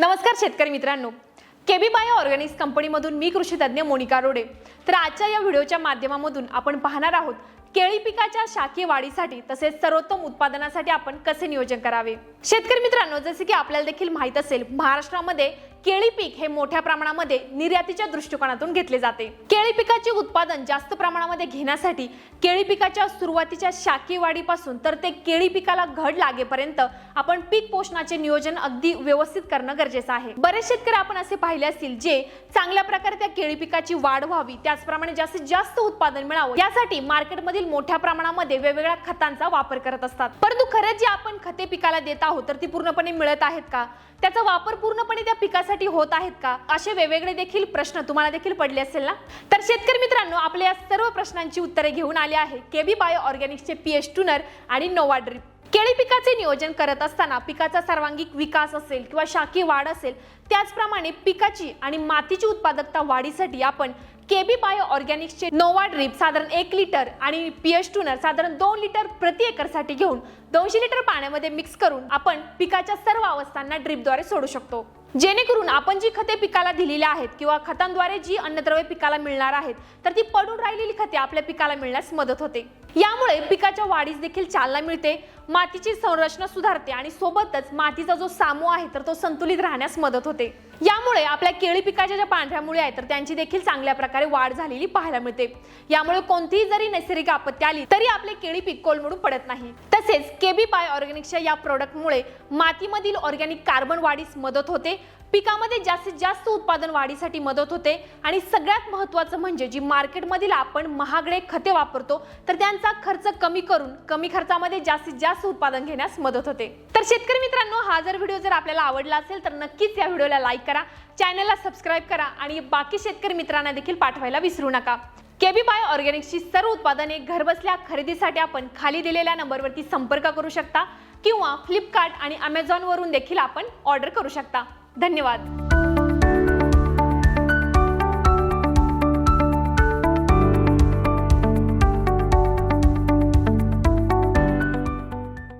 नमस्कार शेतकरी मित्रांनो. केबी बायो ऑर्गॅनिक्स कंपनीमधून मी कृषी तज्ज्ञ मोनिका रोडे. तर आजच्या या व्हिडिओच्या माध्यमामधून आपण पाहणार आहोत केळी पिकाच्या शाकीय वाढीसाठी तसेच सर्वोत्तम उत्पादनासाठी आपण कसे नियोजन करावे? शेतकरी मित्रांनो जसे की आपल्याला देखील माहीत असेल महाराष्ट्रामध्ये केळी पीक हे मोठ्या प्रमाणामध्ये निर्यातीच्या दृष्टिकोनातून घेतले जाते. केळी पिकाचे उत्पादन जास्त प्रमाणामध्ये घेण्यासाठी केळी पिकाच्या सुरुवातीच्या शाकी वाढीपासून तर ते केळी पिकाला घड लागेपर्यंत आपण पीक पोषणाचे नियोजन अगदी व्यवस्थित करणं गरजेचं आहे. बरेच शेतकरी आपण असे पाहिले असतील जे चांगल्या प्रकारे त्या केळी पिकाची वाढ व्हावी त्याचप्रमाणे जास्तीत जास्त उत्पादन मिळावं यासाठी मार्केटमधील मोठ्या प्रमाणामध्ये वेगवेगळ्या खतांचा वापर करत असतात. परंतु खरंच जे आपण खते पिकाला देत आहोत तर ती पूर्णपणे मिळत आहेत का? त्याचा वापर पूर्णपणे त्या पिकासाठी होत आहेत का? असे वेगवेगळे देखील प्रश्न तुम्हाला देखील पडले असेल ना? तर शेतकरी मित्रांनो आपल्या या सर्व प्रश्नांची उत्तरे घेऊन आले आहे केबी बायो ऑर्गॅनिक्सचे पीएच टूनर आणि नोवा ड्रिप. केळी पिकाचे नियोजन करत असताना पिकाचा सर्वांगीण विकास असेल किंवा शाखी वाढ असेल त्याचप्रमाणे पिकाची आणि मातीची उत्पादकता वाढीसाठी आपण केबी बायो ऑर्गॅनिक्सचे नोवा ड्रिप साधारण एक लिटर आणि पीएच टूनर साधारण दोन लिटर प्रति एकरसाठी घेऊन दोनशे लिटर पाण्यामध्ये मिक्स करून आपण पिकाच्या सर्व अवस्थांना ड्रिपद्वारे सोडू शकतो. जेणेकरून आपण जी खते पिकाला दिलेली आहेत किंवा खतांद्वारे जी अन्नद्रव्य पिकाला मिळणार आहेत तर ती पडून राहिलेली खते आपल्या पिकाला मिळण्यास मदत होते. यामुळे पिकाच्या वाढीस देखील चालना मिळते मातीची संरचना सुधारते आणि सोबतच मातीचा जो सामू आहे तर तो संतुलित राहण्यास मदत होते. यामुळे आपल्या केळी पिकाच्या ज्या पांढऱ्या मुळे आहेत तर त्यांची देखील चांगल्या प्रकारे वाढ झालेली पाहायला मिळते. यामुळे कोणतीही जरी नैसर्गिक आपत्ती आली तरी आपले केळी पीक कोलमडून पडत नाही. तसेच केबी बाय ऑर्गॅनिक्सच्या या प्रोडक्टमुळे मातीमधील ऑर्गॅनिक कार्बन वाढीस मदत होते पिकामध्ये जास्तीत जास्त उत्पादन वाढीसाठी मदत होते. आणि सगळ्यात महत्त्वाचं म्हणजे जी मार्केटमधील आपण महागडे खते वापरतो तर त्यांचा खर्च कमी करून कमी खर्चामध्ये जास्तीत जास्त उत्पादन घेण्यास मदत होते. तर शेतकरी मित्रांनो हा जर व्हिडिओ जर आपल्याला आवडला असेल तर नक्कीच या व्हिडिओला लाईक करा चॅनलला सबस्क्राईब करा आणि बाकी शेतकरी मित्रांना देखील पाठवायला विसरू नका. केबी बाय ऑर्गॅनिक्सची सर्व उत्पादने घरबसल्या खरेदीसाठी आपण खाली दिलेल्या नंबरवरती संपर्क करू शकता किंवा फ्लिपकार्ट आणि अमेझॉनवरून देखील आपण ऑर्डर करू शकता. धन्यवाद.